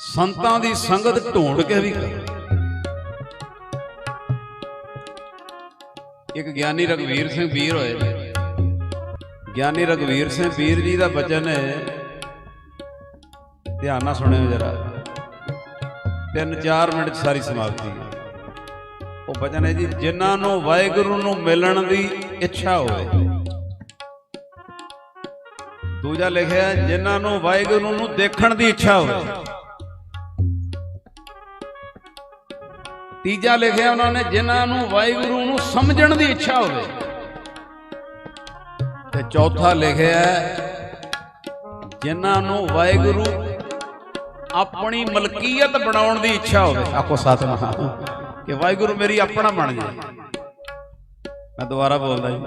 ਸੰਤਾਂ ਦੀ ਸੰਗਤ ਢੂੰਡ ਕੇ ਵੀ ਕਰੋ। ਇੱਕ ਗਿਆਨੀ ਰਗਵੀਰ ਸਿੰਘ ਵੀਰ ਹੋਏ ਗਿਆਨੀ ਰਗਵੀਰ ਸਿੰਘ ਵੀਰ ਜੀ ਦਾ ਬਚਨ ਹੈ ਧਿਆਨ ਨਾਲ ਸੁਣਿਓ ਜਰਾ। ਤਿੰਨ ਚਾਰ ਮਿੰਟ ਸਾਰੀ ਸਮਾਪਤੀ। ਉਹ ਬਚਨ ਹੈ ਜੀ ਜਿਨ੍ਹਾਂ ਨੂੰ ਵਾਹਿਗੁਰੂ ਨੂੰ ਮਿਲਣ ਦੀ ਇੱਛਾ ਹੋਵੇ। ਦੂਜਾ ਲਿਖਿਆ ਹੈ, ਜਿਨ੍ਹਾਂ ਨੂੰ ਵਾਹਿਗੁਰੂ ਨੂੰ ਦੇਖਣ ਦੀ ਇੱਛਾ ਹੋਵੇ। ਤੀਜਾ ਲਿਖਿਆ ਉਹਨਾਂ ਨੇ ਜਿਨ੍ਹਾਂ ਨੂੰ ਵਾਹਿਗੁਰੂ ਨੂੰ ਸਮਝਣ ਦੀ ਇੱਛਾ ਹੋਵੇ। ਤੇ ਚੌਥਾ ਲਿਖਿਆ ਜਿਨ੍ਹਾਂ ਨੂੰ ਵਾਹਿਗੁਰੂ ਆਪਣੀ ਮਲਕੀਅਤ ਬਣਾਉਣ ਦੀ ਇੱਛਾ ਹੋਵੇ। ਆਖੋ ਸਤਨਾਮ ਕਿ ਵਾਹਿਗੁਰੂ ਮੇਰੀ ਆਪਣਾ ਬਣ ਜਾਏ। ਮੈਂ ਦੁਬਾਰਾ ਬੋਲਦਾ ਜੀ।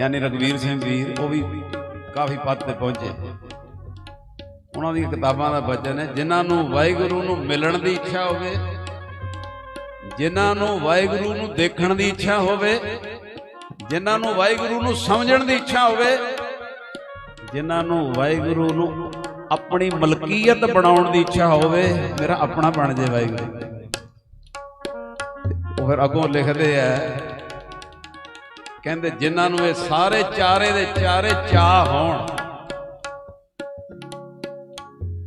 ਯਾਨੀ ਰਗਵੀਰ ਸਿੰਘ ਵੀਰ ਉਹ ਵੀ ਕਾਫੀ ਪੱਦ ਤੇ ਪਹੁੰਚੇ। ਉਹਨਾਂ ਦੀਆਂ ਕਿਤਾਬਾਂ ਦਾ ਬਚਨ ਹੈ, ਜਿਨ੍ਹਾਂ ਨੂੰ ਵਾਹਿਗੁਰੂ ਨੂੰ ਮਿਲਣ ਦੀ ਇੱਛਾ ਹੋਵੇ, ਜਿਨ੍ਹਾਂ ਨੂੰ ਵਾਹਿਗੁਰੂ ਨੂੰ ਦੇਖਣ ਦੀ ਇੱਛਾ ਹੋਵੇ, ਜਿਨ੍ਹਾਂ ਨੂੰ ਵਾਹਿਗੁਰੂ ਨੂੰ ਸਮਝਣ ਦੀ ਇੱਛਾ ਹੋਵੇ, ਜਿਨ੍ਹਾਂ ਨੂੰ ਵਾਹਿਗੁਰੂ ਨੂੰ ਆਪਣੀ ਮਲਕੀਅਤ ਬਣਾਉਣ ਦੀ ਇੱਛਾ ਹੋਵੇ, ਮੇਰਾ ਆਪਣਾ ਬਣ ਜੇ ਵਾਹਿਗੁਰੂ। ਉਹ ਫਿਰ ਅੱਗੋਂ ਲਿਖਦੇ ਆ, ਕਹਿੰਦੇ ਜਿਨ੍ਹਾਂ ਨੂੰ ਇਹ ਸਾਰੇ ਚਾਰੇ ਦੇ ਚਾਰੇ ਚਾਹ ਹੋਣ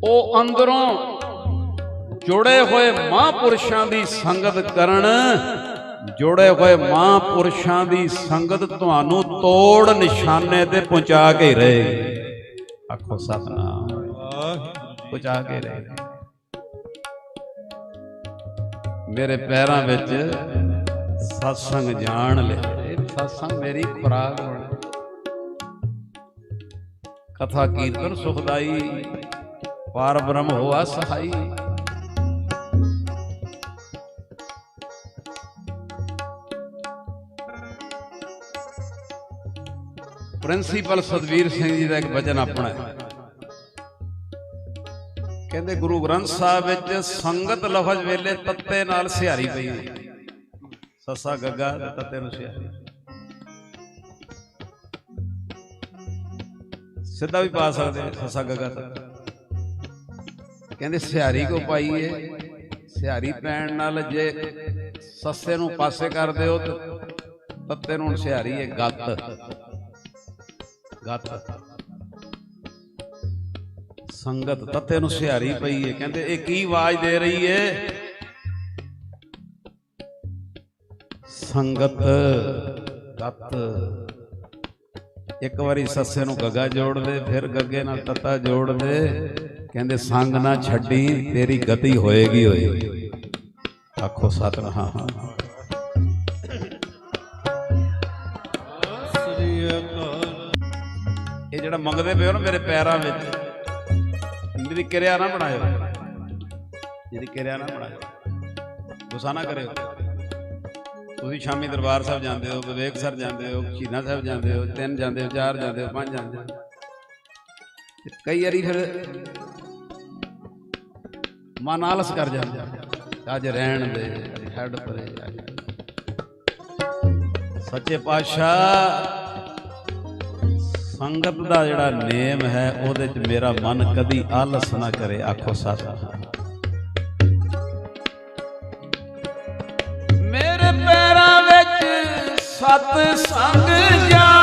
ਉਹ ਅੰਦਰੋਂ ਜੁੜੇ ਹੋਏ ਮਹਾਂਪੁਰਸ਼ਾਂ ਦੀ ਸੰਗਤ ਕਰਨ, ਜੁੜੇ ਹੋਏ ਮਹਾਂਪੁਰਸ਼ਾਂ ਦੀ ਸੰਗਤ ਤੁਹਾਨੂੰ ਤੋੜ ਨਿਸ਼ਾਨੇ ਤੇ ਪਹੁੰਚਾ ਕੇ ਰਹੇ। ਆਖੋ ਸਤਨਾਮ। ਪਹੁੰਚਾ ਕੇ ਰਹੇ। ਮੇਰੇ ਪੈਰਾਂ ਵਿੱਚ ਸਤਸੰਗ ਜਾਣ ਲੈ ਇਹ ਸਤਸੰਗ ਮੇਰੀ ਖੁਰਾਕ ਬਣ ਕਥਾ ਕੀਰਤਨ ਸੁਖਦਾਈ। ਪਾਰ ਬ੍ਰਹਮ ਹੋਆ ਸਹਾਈ। ਪ੍ਰਿੰਸੀਪਲ ਸਤਵੀਰ ਸਿੰਘ ਜੀ ਦਾ ਇੱਕ ਵਚਨ ਆਪਣਾ ਹੈ। ਕਹਿੰਦੇ ਗੁਰੂ ਗ੍ਰੰਥ ਸਾਹਿਬ ਵਿੱਚ ਸੰਗਤ ਲਫ਼ਜ਼ ਵੇਲੇ ਤੱਤੇ ਨਾਲ ਸਿਹਾਰੀ ਪਈ ਹੋਈ ਸੱਸਾ ਗੱਗਾ ਤੱਤੇ ਨੂੰ ਸਿਹਾਰੀ। ਸਿੱਧਾ ਵੀ ਪਾ ਸਕਦੇ ਸੱਸਾ ਗੱਗਾ ਤੱਤੇ। ਕਹਿੰਦੇ ਸਿਹਾਰੀ ਕੋ ਪਾਈਏ ਸਿਹਾਰੀ ਪੈਣ ਨਾਲ ਜੇ ਸੱਸੇ ਨੂੰ ਪਾਸੇ ਕਰ ਦਿਓ ਤੇ ਤੱਤੇ ਨੂੰ ਹੁਣ ਸਿਹਾਰੀ ਹੈ ਗੱਤ। ਗੱਤ। ਸੰਗਤ ਤੱਤੇ ਨੂੰ ਸਿਹਾਰੀ ਪਈ ਹੈ ਕਹਿੰਦੇ ਇਹ ਕੀ ਆਵਾਜ਼ ਦੇ ਰਹੀ ਹੈ ਸੰਗਤ ਗੱਤ ਇੱਕ ਵਾਰੀ ਸੱਸੇ ਨੂੰ ਗੱਗਾ ਜੋੜ ਦੇ, ਫਿਰ ਗੱਗੇ ਨਾਲ ਤੱਤਾ ਜੋੜ ਦੇ। ਕਹਿੰਦੇ, ਸੰਗ ਨਾ ਛੱਡੀ, ਤੇਰੀ ਗਤੀ ਹੋਏਗੀ ਹੋਏ ਆਖੋ ਸਤਨਾਮ। ਇਹ ਜਿਹੜਾ ਮੰਗਦੇ ਪਏ ਹੋ ਨਾ ਮੇਰੇ ਪੈਰਾਂ ਵਿੱਚ ਮੇਰੀ ਕਿਰਿਆ ਨਾ ਬਣਾਇਓ। ਜਿਹਦੀ ਕਿਰਿਆ ਨਾ ਬਣਾਇਓ। ਗੁੱਸਾ ਨਾ ਕਰਿਓ। ਤੁਸੀਂ ਸ਼ਾਮੀ ਦਰਬਾਰ ਸਾਹਿਬ ਜਾਂਦੇ ਹੋ, ਵਿਵੇਕ ਸਰ ਜਾਂਦੇ ਹੋ, ਸ਼ਹੀਦਾਂ ਸਾਹਿਬ ਜਾਂਦੇ ਹੋ, ਤਿੰਨ ਜਾਂਦੇ ਹੋ, ਚਾਰ ਜਾਂਦੇ ਹੋ, ਪੰਜ ਜਾਂਦੇ ਹੋ। ਕਈ ਵਾਰੀ ਫਿਰ ਮਨ ਆਲਸ ਕਰ ਜਾਂਦਾ। ਅੱਜ ਰਹਿਣ ਦੇ, ਅੱਜ ਪਰੇ ਸੱਚੇ ਪਾਤਸ਼ਾਹ, ਸੰਗਤ ਦਾ ਜਿਹੜਾ ਨੇਮ ਹੈ, ਉਹਦੇ 'ਚ ਮੇਰਾ ਮਨ ਕਦੀ ਆਲਸ ਨਾ ਕਰੇ, ਆਖੋ ਸਤਿ ਮੇਰੇ ਪੈਰਾਂ ਵਿੱਚ ਸਤ ਸੰਗ ਜਾਣ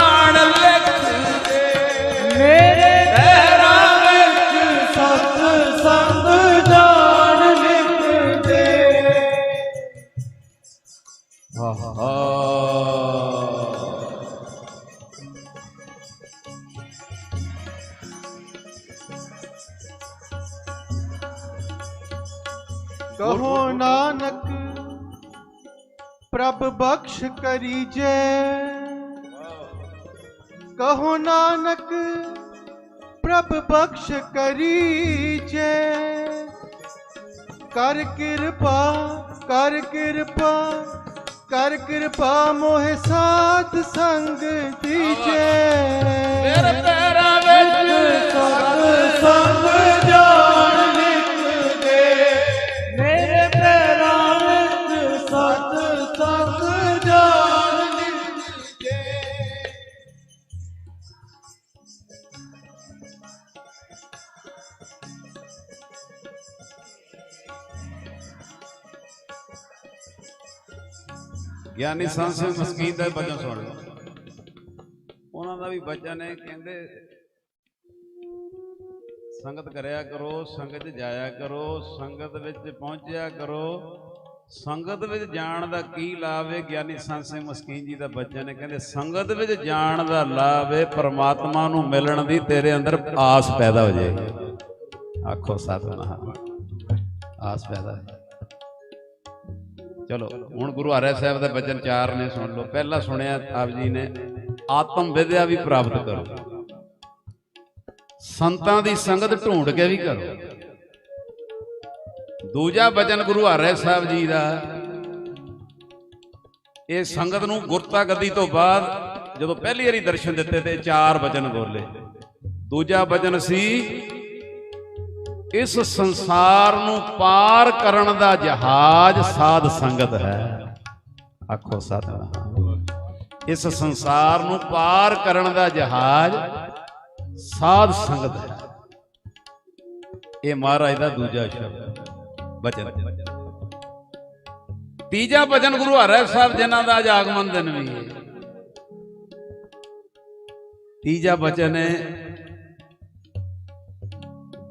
ਬਖਸ਼ ਕਰੀਜੈ। ਕਹੋ ਨਾਨਕ ਪ੍ਰਭ ਬਖਸ਼ ਕਰੀਜੈ। ਕਰ ਕਿਰਪਾ ਕਰ ਕਿਰਪਾ ਕਰ ਕਿਰਪਾ ਮੋਹਿ ਸਾਧ ਸੰਗ ਦੀਜੈ। ਮੇਰੇ ਪੈਰਾਂ ਵਿੱਚ ਸਤ ਸੰਗ ਜਾਣ ਗਿਆਨੀ ਸੰਤ ਸਿੰਘ ਮਸਕੀਨ ਦਾ ਬਚਨ ਸੁਣ ਲਓ। ਉਹਨਾਂ ਦਾ ਵੀ ਬਚਨ ਹੈ ਕਹਿੰਦੇ ਸੰਗਤ ਕਰਿਆ ਕਰੋ ਸੰਗਤ ਜਾਇਆ ਕਰੋ ਸੰਗਤ ਵਿੱਚ ਪਹੁੰਚਿਆ ਕਰੋ। ਸੰਗਤ ਵਿੱਚ ਜਾਣ ਦਾ ਕੀ ਲਾਭ ਹੈ? ਗਿਆਨੀ ਸੰਤ ਸਿੰਘ ਮਸਕੀਨ ਜੀ ਦਾ ਬਚਨ ਹੈ ਕਹਿੰਦੇ ਸੰਗਤ ਵਿੱਚ ਜਾਣ ਦਾ ਲਾਭ ਹੈ ਪਰਮਾਤਮਾ ਨੂੰ ਮਿਲਣ ਦੀ ਤੇਰੇ ਅੰਦਰ ਆਸ ਪੈਦਾ ਹੋ ਜਾਏਗੀ। ਆਖੋ ਸਤਨਾਮ ਆਸ ਪੈਦਾ ਹੈ ਚਲੋ, ਹੁਣ ਗੁਰੂ ਹਰਿ ਸਾਹਿਬ ਦਾ ਬਚਨ ਚਾਰ ਨੇ ਸੁਣ ਲਓ। ਪਹਿਲਾ ਸੁਣਿਆ ਆਪ ਜੀ ਨੇ, ਆਤਮ ਵਿਦਿਆ ਵੀ ਪ੍ਰਾਪਤ ਕਰੋ। ਸੰਤਾਂ ਦੀ ਸੰਗਤ ਢੂੰਡ ਕੇ ਵੀ ਕਰੋ। ਦੂਜਾ ਬਚਨ ਗੁਰੂ ਹਰਿ ਸਾਹਿਬ ਜੀ ਦਾ। ਇਹ ਸੰਗਤ ਨੂੰ ਗੁਰਤਾ ਗੱਦੀ ਤੋਂ ਬਾਅਦ ਜਦੋਂ ਪਹਿਲੀ ਵਾਰੀ ਦਰਸ਼ਨ ਦਿੱਤੇ ਤੇ ਚਾਰ ਬਚਨ ਬੋਲੇ। ਦੂਜਾ ਬਚਨ ਸੀ ਇਸ ਸੰਸਾਰ ਨੂੰ ਪਾਰ ਕਰਨ ਦਾ ਜਹਾਜ਼ ਸਾਧ ਸੰਗਤ ਹੈ। ਆਖੋ ਸਤਨਾਮ। ਇਸ ਸੰਸਾਰ ਨੂੰ ਪਾਰ ਕਰਨ ਦਾ ਜਹਾਜ਼ ਸਾਧ ਸੰਗਤ ਹੈ। ਇਹ ਮਹਾਰਾਜ ਦਾ ਦੂਜਾ ਸ਼ਬਦ ਬਚਨ। ਤੀਜਾ ਬਚਨ ਗੁਰੂ ਹਰਿ ਸਾਹਿਬ ਜਿਨ੍ਹਾਂ ਦਾ ਅੱਜ ਆਗਮਨ ਦਿਨ ਵੀ ਹੈ। ਤੀਜਾ ਬਚਨ ਹੈ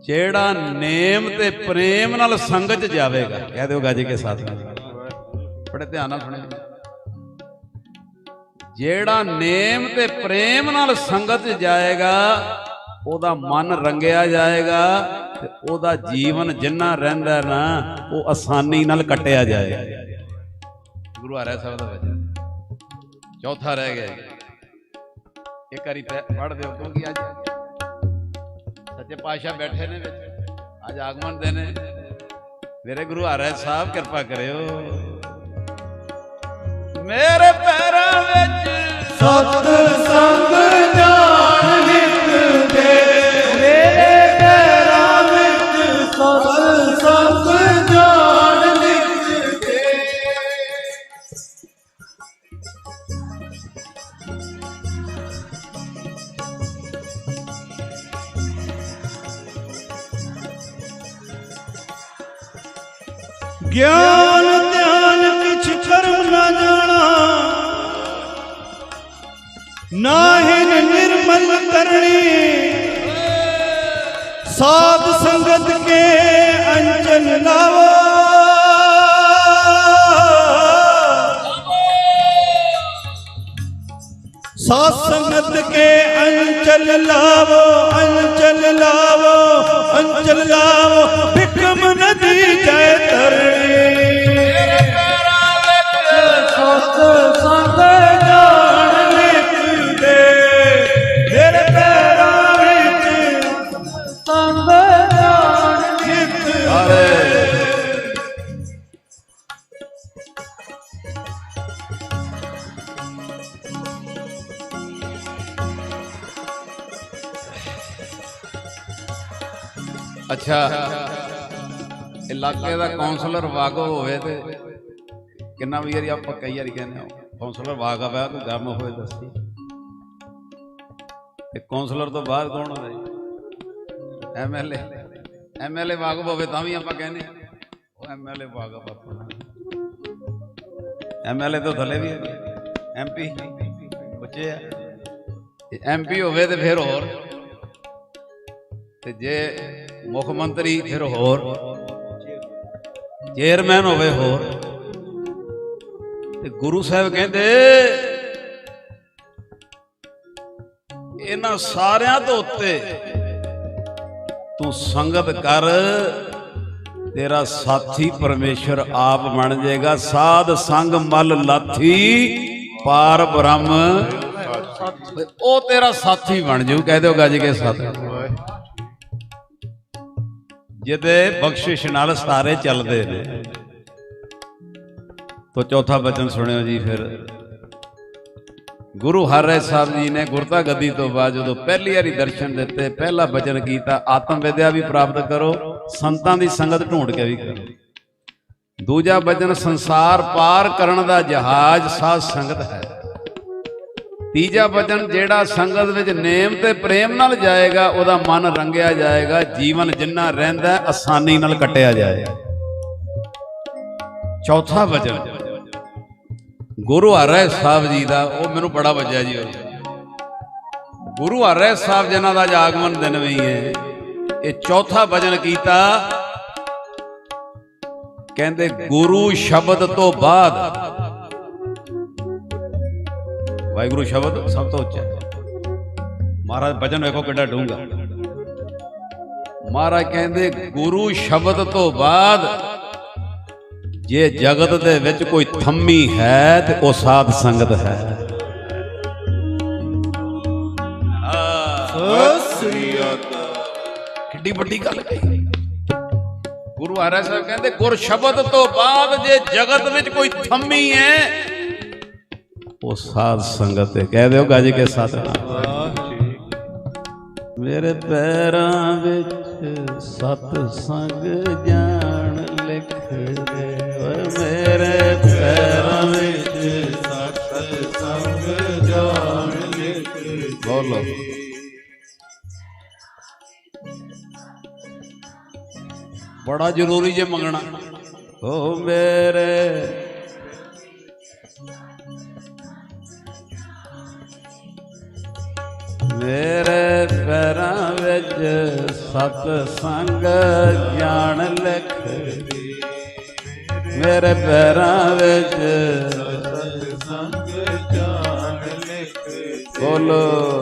ਜਿਹੜਾ ਨੇਮ ਤੇ ਪ੍ਰੇਮ ਨਾਲ ਸੰਗਤ ਚ ਜਾਵੇਗਾ। ਕਹਿ ਦਿਓ ਗੱਜ ਕੇ ਸਾਥ ਬੜੇ ਧਿਆਨ ਨਾਲ ਸੁਣਿਓ ਜਿਹੜਾ ਨੇਮ ਤੇ ਪ੍ਰੇਮ ਨਾਲ ਸੰਗਤ ਚ ਜਾਏਗਾ, ਉਹਦਾ ਮਨ ਰੰਗਿਆ ਜਾਏਗਾ ਤੇ ਉਹਦਾ ਜੀਵਨ ਜਿੰਨਾ ਰਹਿੰਦਾ ਨਾ, ਉਹ ਆਸਾਨੀ ਨਾਲ ਕੱਟਿਆ ਜਾਏਗਾ। ਗੁਰੂ ਹਰਿ ਸਾਹਿਬ ਦਾ ਵਚਨ। ਚੌਥਾ ਰਹਿ ਗਿਆ ਇੱਕ ਵਾਰੀ ਪੜ੍ਹ ਦਿਓ, ਕਿਉਂਕਿ ਅੱਜ ਸੱਚੇ ਪਾਤਸ਼ਾਹ ਬੈਠੇ ਨੇ ਵਿੱਚ। ਅੱਜ ਆਗਮਨ ਦੇ ਨੇ ਮੇਰੇ ਗੁਰੂ ਹਰਿ ਸਾਹਿਬ ਕਿਰਪਾ ਕਰਿਓ। ਮੇਰੇ ਪੈਰਾਂ ਵਿੱਚ ਸਤ ਸੰਗ ਜਾਣ ਗਿਆਨ ਧਿਆਨ ਕਿਛ ਕਰਮ ਨਾ ਜਾਣਾ। ਨਾਹਿਨ ਨਿਰਮਲ ਕਰਨੀ। ਸਾਧ ਸੰਗਤ ਕੇ ਅੰਜਨ ਲਾਵੋ। ਸਾਧ ਸੰਗਤ ਕੇ ਅੰਚਲ ਲਾਵੋ ਅੰਚਲ ਲਾਵੋ ਅੰਚਲ ਲਾਵੋ। ਬਿਕਮ ਨਦੀ ਜੈ ਤਰ ਇਲਾਕੇ ਦਾ ਕਾਉਂਸਲਰ ਵਾਗਵ ਹੋਵੇ ਤੇ ਕਿੰਨਾ ਵੀ ਵਾਰੀ ਆਪਾਂ ਕਈ ਵਾਰੀ ਕਹਿੰਦੇ ਹਾਂ ਕਾਉਂਸਲਰ ਵਾਗਵ ਹੈ ਕੋਈ ਗਮ ਹੋਏ ਦੱਸੀ। ਤੇ ਕਾਉਂਸਲਰ ਤੋਂ ਬਾਅਦ ਕੌਣ ਹੁੰਦਾ ਜੀ? ਐਮਐਲਏ ਐਮਐਲਏ ਵਾਗਵ ਹੋਵੇ ਤਾਂ ਵੀ ਆਪਾਂ ਕਹਿੰਦੇ ਹਾਂ, ਉਹ ਐਮਐਲਏ ਵਾਗਵ ਆਪਣਾ ਐਮਐਲਏ ਤੋਂ ਥੱਲੇ ਵੀ ਐਮਪੀ ਬੱਚੇ ਆ। ਐਮਪੀ ਹੋਵੇ ਤੇ ਫਿਰ ਹੋਰ। ਤੇ ਜੇ ਮੁੱਖ ਮੰਤਰੀ ਫਿਰ ਹੋਰ। ਚੇਅਰਮੈਨ ਹੋਵੇ ਹੋਰ। ਤੇ ਗੁਰੂ ਸਾਹਿਬ ਕਹਿੰਦੇ, ਇਹਨਾਂ ਸਾਰਿਆਂ ਤੋਂ ਉੱਤੇ ਤੂੰ ਸੰਗਤ ਕਰ, ਤੇਰਾ ਸਾਥੀ ਪਰਮੇਸ਼ਰ ਆਪ ਬਣ ਜਾਏਗਾ। ਸਾਧ ਸੰਗ ਮਲ ਲਾਥੀ ਪਾਰ ਬ੍ਰਹਮ। ਉਹ ਤੇਰਾ ਸਾਥੀ ਬਣ ਜਾਊ, ਕਹਿ ਦਿਓ ਗੱਜ ਕੇ ਸਾਥੀ ਜਿਹਦੇ ਬਖਸ਼ਿਸ਼ ਨਾਲ ਸਾਰੇ ਚੱਲਦੇ ਨੇ। ਤੋ ਚੌਥਾ ਬਚਨ ਸੁਣਿਓ ਜੀ ਫਿਰ। ਗੁਰੂ ਹਰਿ ਸਾਹਿਬ ਜੀ ਨੇ ਗੁਰਤਾ ਗੱਦੀ ਤੋਂ ਬਾਅਦ ਜਦੋਂ ਪਹਿਲੀ ਵਾਰੀ ਦਰਸ਼ਨ ਦਿੱਤੇ, ਪਹਿਲਾ ਬਚਨ ਕੀਤਾ, ਆਤਮ ਵਿਦਿਆ ਵੀ ਪ੍ਰਾਪਤ ਕਰੋ, ਸੰਤਾਂ ਦੀ ਸੰਗਤ ਢੂੰਡ ਕੇ ਵੀ ਕਰੋ। ਦੂਜਾ ਬਚਨ, ਸੰਸਾਰ ਪਾਰ ਕਰਨ ਦਾ ਜਹਾਜ਼ ਸਾਧ ਸੰਗਤ ਹੈ। ਤੀਜਾ ਵਚਨ ਜਿਹੜਾ ਸੰਗਤ ਵਿੱਚ ਨੇਮ ਤੇ ਪ੍ਰੇਮ ਨਾਲ ਜਾਏਗਾ, ਉਹਦਾ ਮਨ ਰੰਗਿਆ ਜਾਏਗਾ, ਜੀਵਨ ਜਿੰਨਾ ਰਹਿੰਦਾ ਆਸਾਨੀ ਨਾਲ ਕੱਟਿਆ ਜਾਏਗਾ। ਚੌਥਾ ਵਚਨ, ਗੁਰੂ ਹਰਿ ਸਾਹਿਬ ਜੀ ਦਾ, ਉਹ ਮੈਨੂੰ ਬੜਾ ਵੱਜਿਆ ਜੀ ਗੁਰੂ ਹਰਿ ਸਾਹਿਬ ਜਿਨ੍ਹਾਂ ਦਾ ਅੱਜ ਆਗਮਨ ਦਿਨ ਵੀ ਹੈ, ਇਹ ਚੌਥਾ ਵਚਨ ਕੀਤਾ। ਕਹਿੰਦੇ, ਗੁਰੂ ਸ਼ਬਦ ਤੋਂ ਬਾਅਦ ਵਾਹਿਗੁਰੂ ਸ਼ਬਦ ਸਭ ਤੋਂ ਉੱਚਾ। ਹੈ ਮਹਾਰਾਜ ਬਚਨ ਵੇਖੋ ਕਿੱਡਾ ਡੂੰਘਾ। ਮਹਾਰਾਜ ਕਹਿੰਦੇ, ਗੁਰੂ ਸ਼ਬਦ ਤੋਂ ਬਾਅਦ ਜੇ ਜਗਤ ਦੇ ਵਿੱਚ ਕੋਈ ਥੰਮੀ ਹੈ ਤੇ ਉਹ ਸਾਧ ਸੰਗਤ ਹੈ। ਕਿੱਡੀ ਵੱਡੀ ਗੱਲ ਕਹੀ ਗੁਰੂ ਹਰਿ ਸਾਹਿਬ ਕਹਿੰਦੇ, ਗੁਰ ਸ਼ਬਦ ਤੋਂ ਬਾਅਦ ਜੇ ਜਗਤ ਵਿੱਚ ਕੋਈ ਥੰਮੀ ਹੈ ਉਹ ਸਾਧ ਸੰਗਤ ਹੈ ਕਹਿ ਦਿਓ ਗੱਜ ਕੇ ਸਤਨਾਮ। ਮੇਰੇ ਪੈਰਾਂ ਵਿੱਚ ਸਤ ਸੰਗ ਜਾਣ ਲਿਖ ਦੇ ਓਏ ਮੇਰੇ ਪੈਰਾਂ ਵਿੱਚ ਸਤ ਸੰਗ ਜਾਣ ਲਿਖ ਬੋਲੋ। ਬੜਾ ਜ਼ਰੂਰੀ ਜੇ ਮੰਗਣਾ। ਓ ਮੇਰੇ ਮੇਰੇ ਪੈਰਾਂ ਵਿੱਚ ਸਤ ਸੰਗ ਜਾਣ ਲਿਖ ਮੇਰੇ ਪੈਰਾਂ ਵਿੱਚ ਸਤ ਸੰਗ ਜਾਣ ਲਿਖ ਬੋਲੋ।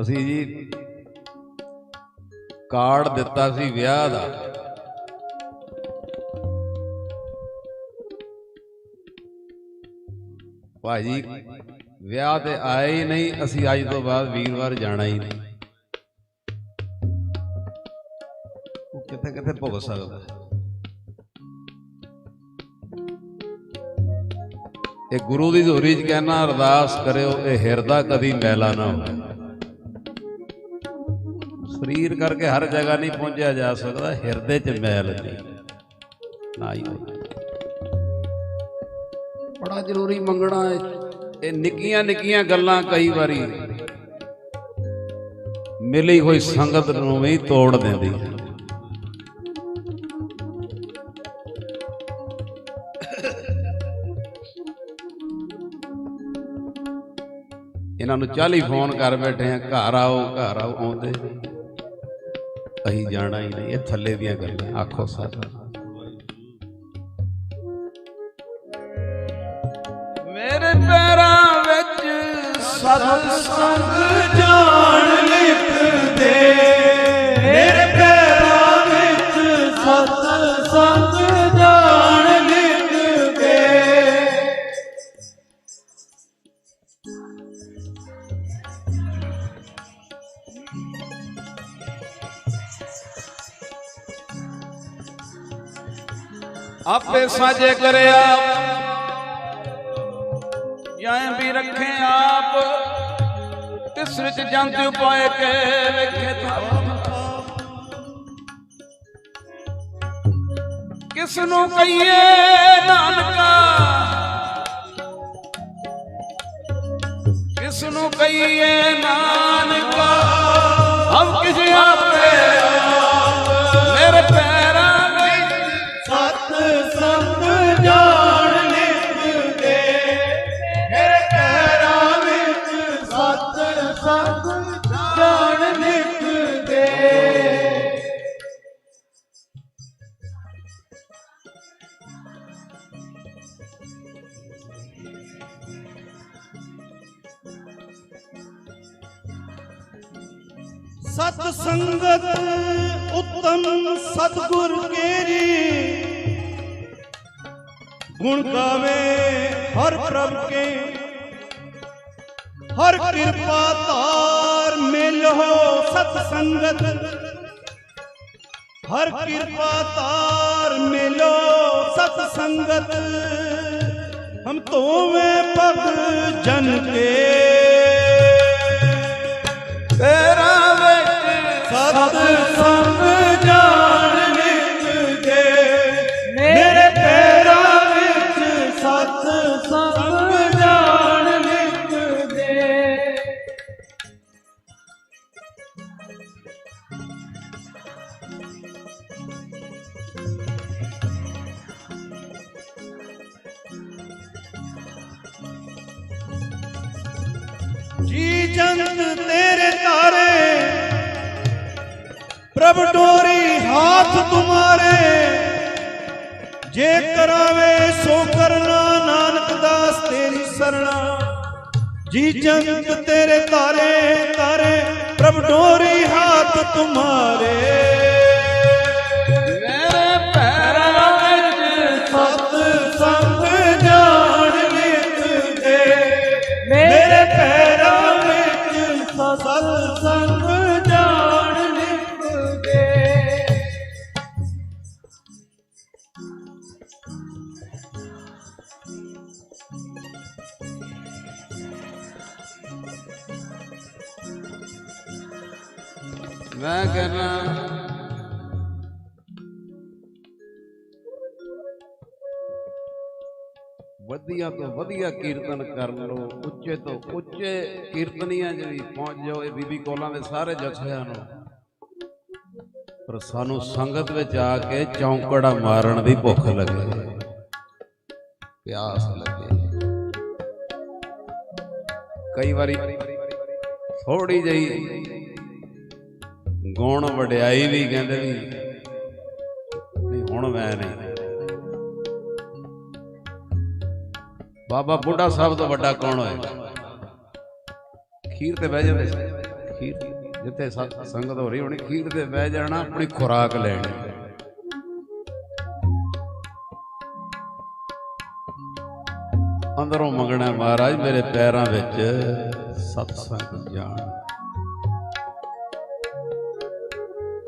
ਅਸੀਂ ਜੀ ਕਾਰਡ ਦਿੱਤਾ ਸੀ ਵਿਆਹ ਦਾ। ਭਾਜੀ, ਵਿਆਹ ਤੇ ਆਏ ਹੀ ਨਹੀਂ, ਅਸੀਂ ਅੱਜ ਤੋਂ ਬਾਅਦ ਵੀਰਵਾਰ ਜਾਣਾ ਹੀ ਨਹੀਂ। ਉਹ ਕਿੱਥੇ ਕਿੱਥੇ ਭੁਗ ਸਕਦਾ? ਇਹ ਗੁਰੂ ਦੀ ਹਜ਼ੂਰੀ 'ਚ ਕਹਿਣਾ, ਅਰਦਾਸ ਕਰਿਓ, ਇਹ ਹਿਰਦਾ ਕਦੀ ਮੈਲਾ ਨਾ ਹੋਵੇ। ਸਰੀਰ ਕਰਕੇ ਹਰ ਜਗ੍ਹਾ ਨਹੀਂ ਪਹੁੰਚਿਆ ਜਾ ਸਕਦਾ ਹਿਰਦੇ 'ਚ ਮੈਲ ਨਹੀਂ ਨਾ ਹੀ ਬੜਾ ਜ਼ਰੂਰੀ ਮੰਗਣਾ ਹੈ ਇਹ ਨਿੱਕੀਆਂ ਨਿੱਕੀਆਂ ਗੱਲਾਂ ਕਈ ਵਾਰੀ ਮਿਲੀ ਹੋਈ ਸੰਗਤ ਨੂੰ ਵੀ ਤੋੜ ਦਿੰਦੀ ਹੈ। ਇਹਨਾਂ ਨੂੰ 40 ਫੋਨ ਕਰ ਬੈਠੇ ਆ ਘਰ ਆਓ ਘਰ ਆਓ ਆਉਂਦੇ। ਅਸੀਂ ਜਾਣਾ ਹੀ ਨਹੀਂ, ਇਹ ਥੱਲੇ ਦੀਆਂ ਗੱਲਾਂ, ਆਖੋ ਸਾਰਾ। ਮੇਰੇ ਪੈਰਾਂ ਵਿੱਚ ਸਤ ਸੰਗ ਜਾਣ ਆਪੇ ਸਾਜੇ ਕਰਿਆ ਜਾਏ ਵੀ ਰੱਖੇ ਆਪ, ਤਿਸ ਵਿੱਚ ਜੰਤ ਉਪਾਏ ਕੇ ਵੇਖੇ ਤਾਂ ਕਿਸ ਨੂੰ ਕਹੀਏ ਨਾਨਕਾ? ਕਿਸ ਨੂੰ ਕਹੀਏ ਨਾਨਕਾ? ਹਮ ਕਿਸ ਆਪੇ ਸਤ ਸੰਗਤ। ਹਰ ਕਿਰਪਾ ਤਾਰ ਮਿਲੋ ਸਤ ਸੰਗਤ। ਹਮ ਤੋਵੇਂ ਪਗ ਜਨ ਕੇ। ਤੇਰਾ ਵੇਖ ਜੀ ਜੰਤ ਤੇਰੇ ਤਾਰੇ। ਪ੍ਰਭ ਡੋਰੀ ਹਾਥ ਤੁਮਾਰੇ। ਜੇ ਕਰਾਵੇ ਸੋ ਕਰਨਾ, ਨਾਨਕ ਦਾਸ ਤੇਰੀ ਸਰਣਾ। ਜੀ ਜੰਤ ਤੇਰੇ ਤਾਰੇ ਤਾਰੇ, ਪ੍ਰਭ ਡੋਰੀ ਹਾਥ ਤੁਮਾਰੇ। ਵਧੀਆ ਤੋਂ ਵਧੀਆ ਕੀਰਤਨ ਕਰ ਲਓ ਉੱਚੇ ਤੋਂ ਉੱਚੇ ਕੀਰਤਨੀਆਂ ਜਿਹੜੀ ਪਹੁੰਚ ਜਾਓ, ਇਹ ਬੀਬੀ ਕੋਲਾਂ ਦੇ ਸਾਰੇ ਜਥਿਆਂ ਨੂੰ। ਪਰ ਸਾਨੂੰ ਸੰਗਤ ਵਿੱਚ ਆ ਕੇ ਚੌਂਕੜਾ ਮਾਰਨ ਦੀ ਭੁੱਖ ਲੱਗੇ, ਪਿਆਸ ਲੱਗੇ। ਕਈ ਵਾਰੀ ਥੋੜੀ ਜਿਹੀ ਗੁਣ ਵਡਿਆਈ ਵੀ ਕਹਿੰਦੇ ਵੀ, ਨਹੀਂ ਹੁਣ ਮੈਂ ਨਹੀਂ। ਬਾਬਾ ਬੁੱਢਾ ਸਾਹਿਬ ਤੋਂ ਵੱਡਾ ਕੌਣ ਹੋਏਗਾ? ਖੀਰ ਤੇ ਬਹਿ ਜਾਂਦੇ ਸੀ। ਖੀਰ ਜਿੱਥੇ ਸਤ- ਸੰਗਤ ਹੋ ਰਹੀ ਹੋਣੀ, ਖੀਰ ਤੇ ਬਹਿ ਜਾਣਾ, ਆਪਣੀ ਖੁਰਾਕ ਲੈਣੀ। ਅੰਦਰੋਂ ਮੰਗਣਾ ਮਹਾਰਾਜ, ਮੇਰੇ ਪੈਰਾਂ ਵਿੱਚ ਸਤਸੰਗ ਜਾਣ।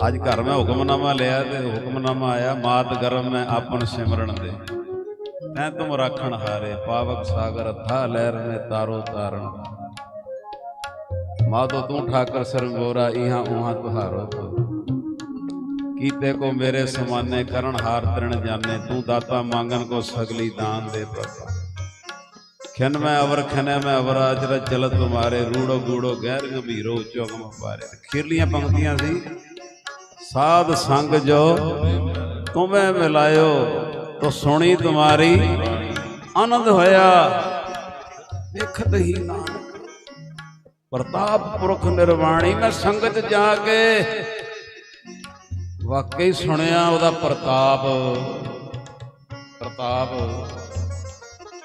ਅੱਜ ਘਰ ਮੈਂ ਹੁਕਮਨਾਮਾ ਲਿਆ ਤੇ ਹੁਕਮਨਾਮਾ ਆਇਆ, ਮਾਤ ਗਰਮ ਮੈਂ ਆਪਨ ਸਿਮਰਨ ਦੇ। ਤੈਂ ਤੁਮ ਰਾਖਣ ਹਾਰੇ, ਪਾਵਕ ਸਾਗਰ ਥਾ ਲਹਿਰ ਮੈਂ ਤਾਰੋ ਤਾਰਨ। ਮਾਤੋ ਤੂੰ ਠਾਕਰ ਸਰੰਗੋਰਾ, ਇਹਾਂ ਉਹਾਂ ਤੁਹਾਰੋ ਕੀਤੇ ਕੋ ਮੇਰੇ ਸਮਾਨੇ ਕਰਨ ਹਾਰ ਤ੍ਰਿਣ ਜਾਣੇ ਤੂੰ ਦਾਤਾ ਮੰਗਨ ਕੋ ਸਗਲੀ ਦਾਨ ਦੇ ਪ੍ਰਭਾ ਖਨ ਮੈਂ ਅਵਰ, ਖਨੇ ਮੈਂ ਅਵਰ ਰ ਚਲਤ ਤੁਮਾਰੇ ਰੂੜੋ ਗੂੜੋ ਗਹਿਰ ਗੰਭੀਰੋ ਚੁਗਮ ਪਾਰੇ। ਖੀਰਲੀਆਂ ਪੰਕਤੀਆਂ ਸੀ, ਸਾਧ ਸੰਗ ਜੋ ਤੁਮੇ ਮਿਲਾਇਓ। ਤੋ ਸੁਣੀ ਤੁਮਾਰੀ ਆਨੰਦ ਹੋਇਆ। ਦੇਖਤ ਹੀ ਨਾਨਕ। ਪ੍ਰਤਾਪ ਪੁਰਖ ਨਿਰਵਾਣੀ, ਮੈਂ ਸੰਗਤ ਜਾ ਕੇ ਵਾਕਈ ਸੁਣਿਆ ਉਹਦਾ ਪ੍ਰਤਾਪ। ਪ੍ਰਤਾਪ